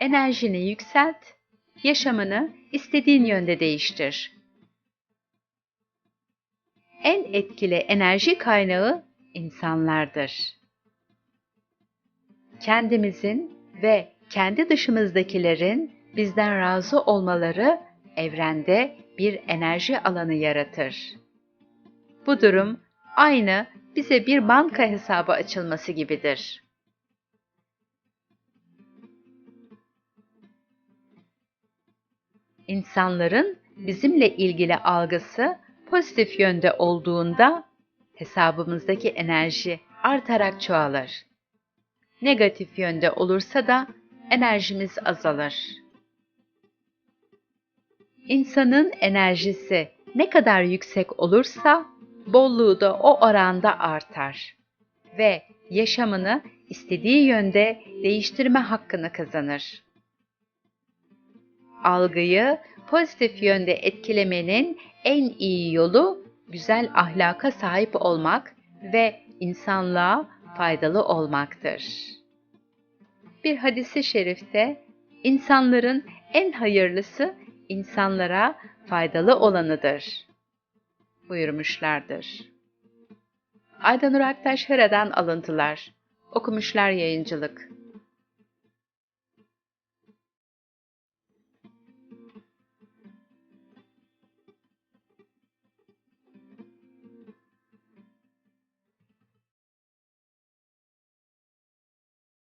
enerjini yükselt, yaşamını istediğin yönde değiştir. En etkili enerji kaynağı insanlardır. Kendimizin ve kendi dışımızdakilerin bizden razı olmaları evrende bir enerji alanı yaratır. Bu durum aynı bize bir banka hesabı açılması gibidir. İnsanların bizimle ilgili algısı pozitif yönde olduğunda hesabımızdaki enerji artarak çoğalır. Negatif yönde olursa da enerjimiz azalır. İnsanın enerjisi ne kadar yüksek olursa bolluğu da o oranda artar ve yaşamını istediği yönde değiştirme hakkını kazanır. Algıyı pozitif yönde etkilemenin en iyi yolu güzel ahlaka sahip olmak ve insanlığa faydalı olmaktır. Bir hadisi şerifte insanların en hayırlısı insanlara faydalı olanıdır buyurmuşlardır. Aydanur Aktaş Hera'dan alıntılar. Okumuşlar Yayıncılık